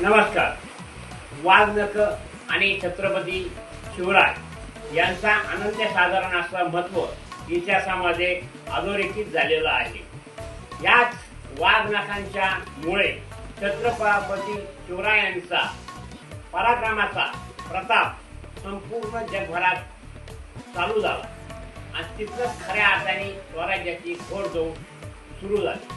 नमस्कार. वाघनख आणि छत्रपती शिवराय यांचा अनन्य साधारण असा महत्त्व इतिहासामध्ये अधोरेखित झालेलं आहे. याच वाघनखांच्या मुळे छत्रपती शिवरायांचा पराक्रमाचा प्रताप संपूर्ण जगभरात चालू झाला. आणि तिथंच खऱ्या अर्थाने स्वराज्याची घोडदौड सुरू झाली.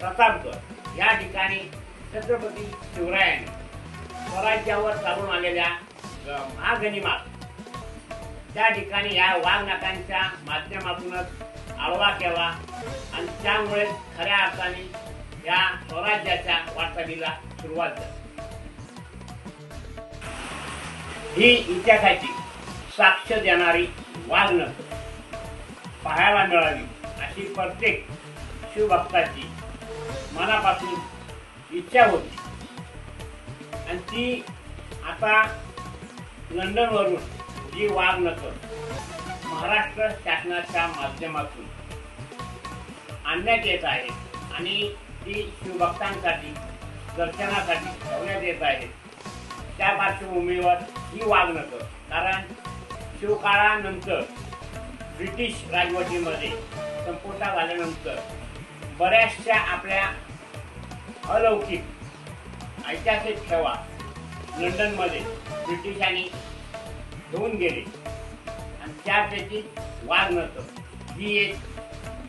प्रतापगड या ठिकाणी छत्रपती शिवरायांनी स्वराज्यावर चालून आलेल्या अ, त्या ठिकाणी या वाघनाकांच्या माध्यमातूनच आळवा केला आणि त्यामुळे खऱ्या अर्थाने या स्वराज्याच्या वाटचालीला सुरुवात झाली. ही इतिहासाची साक्ष देणारी वाघनख पाहायला मिळावी अशी प्रत्येक शिवभक्ताची मनापासून इच्छा होती. आणि ती आता लंडनवरून जी वाघनख महाराष्ट्र शासनाच्या माध्यमातून आणण्यात येत आहे आणि ती शिवभक्तांसाठी दर्शनासाठी ठेवण्यात येत आहे त्या पार्श्वभूमीवर ही वाघनख कारण शिवकाळानंतर ब्रिटिश राजवटीमध्ये संपुष्टात आल्यानंतर बऱ्याचशा आपल्या अलौकिक. ऐतिहासिक ठेवा. लंडनमध्ये ब्रिटिशांनी घेऊन गेले. आणि त्यापैकी वाघनख ही एक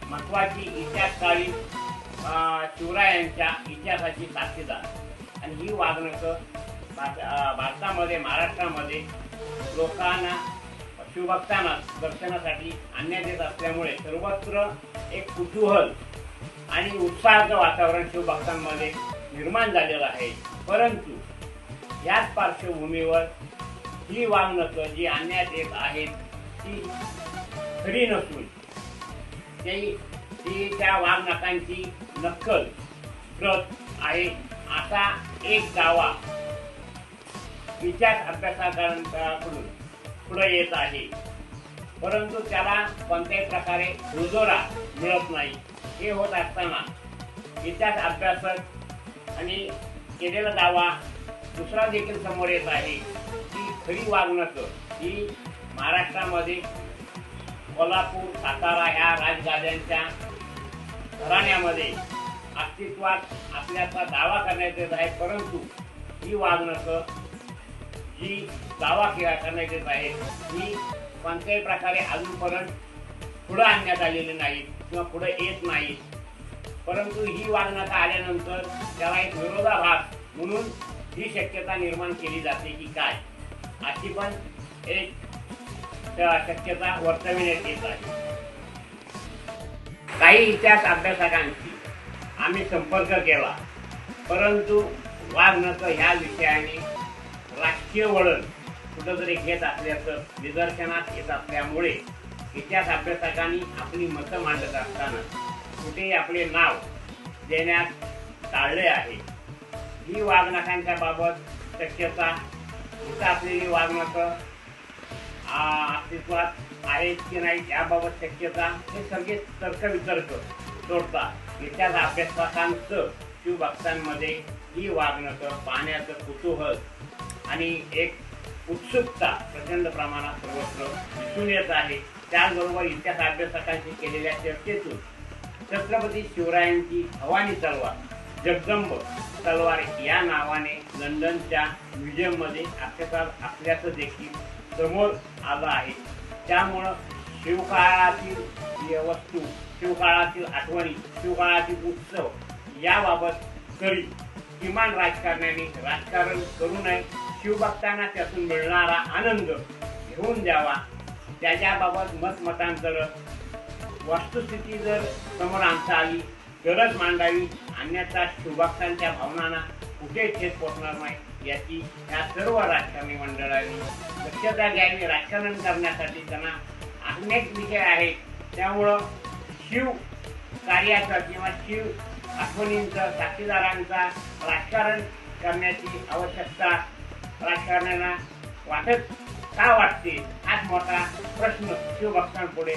महत्वाची इतिहासकाळी अं, शिवरायांच्या इतिहासाची साक्षीदार. आणि ही वाघनख भारतामध्ये महाराष्ट्रामध्ये लोकांना शिवभक्तांना दर्शनासाठी आणण्यात येत असल्यामुळे सर्वत्र एक कुतूहल आणि उत्साहाचं वातावरण शिवभक्तांमध्ये निर्माण झालेलं आहे. परंतु याच पार्श्वभूमीवर ही वाघनख जी आणण्यात येत आहेत ती खरी नसून ती ती त्या वाघनखांची नक्कल प्रत आहे. असा एक दावा विचार अभ्यासकांकडून पुढे येत आहे. परंतु त्याला कोणत्याही प्रकारे रुजोरा मिळत नाही. हे होत असताना इतिहास अभ्यासक आणि केलेला दावा दुसरा देखील समोर येत आहे की खरी वागणक ही महाराष्ट्रामध्ये कोल्हापूर सातारा ह्या राजगाद्यांच्या घराण्यामध्ये अस्तित्वात असल्याचा दावा करण्यात येत आहे परंतु ही वागणक जी दावा करण्यात येत आहे. ही कोणत्याही प्रकारे अजूनपर्यंत पुढं आणण्यात आलेले नाही किंवा पुढे येत नाही परंतु ही वागणका आल्यानंतर त्याला एक विरोधाभास म्हणून ही शक्यता निर्माण केली जाते की काय? अशी पण एक शक्यता वर्तविण्यात येत आहे. काही इतिहास अभ्यासकांशी आम्ही संपर्क केला परंतु वाघनक ह्या विषयाने राजकीय वळण कुठंतरी घेत असल्याचं निदर्शनात येत असल्यामुळे इतिहास अभ्यासकांनी आपली मतं मांडत असताना कुठेही आपले नाव देण्यात टाळले आहे. ही वागणकांच्या बाबत शक्यता इथं असलेली वाघनख अस्तित्वात आहेत की नाही याबाबत शक्यता हे सगळे तर्कवितर्क सोडतात इतिहास अभ्यासकांचं शिवभक्तांमध्ये ही वागणक पाहण्याचं कुतूहल आणि एक उत्सुकता प्रचंड प्रमाणात सर्वत्र दिसून येत आहे. त्याचबरोबर इतिहास अभ्यासकांशी केलेल्या चर्चेतून छत्रपती शिवरायांची भवानी तलवार जगदंब तलवार या नावाने लंडनच्या म्युझियममध्ये अस्तित्वात असल्याचं देखील समोर आलं आहे. त्यामुळं शिवकाळातील वस्तू शिवकाळातील आठवणी शिवकाळातील उत्सव याबाबत तरी किमान राजकारण्याने राजकारण करू नये. शिवभक्तांना त्यातून मिळणारा आनंद घेऊन द्यावा त्याच्याबाबत मतमतांतर वस्तुस्थिती जर समोर आणता आली गरज मांडावी अन्यथा शुभक्तांच्या भावनांना कुठे छेद पोचणार नाही याची या सर्व राजकारणी मंडळांनी दक्षता घ्यावी राजकारण करण्यासाठी त्यांना अनेक विषय आहेत. त्यामुळं शिव कार्याचा किंवा शिव आठवणींचं साक्षीदारांचा राजकारण करण्याची आवश्यकता राजकारण्यांना वाटत का वाटते प्रश्न शिवभक्तांपुढे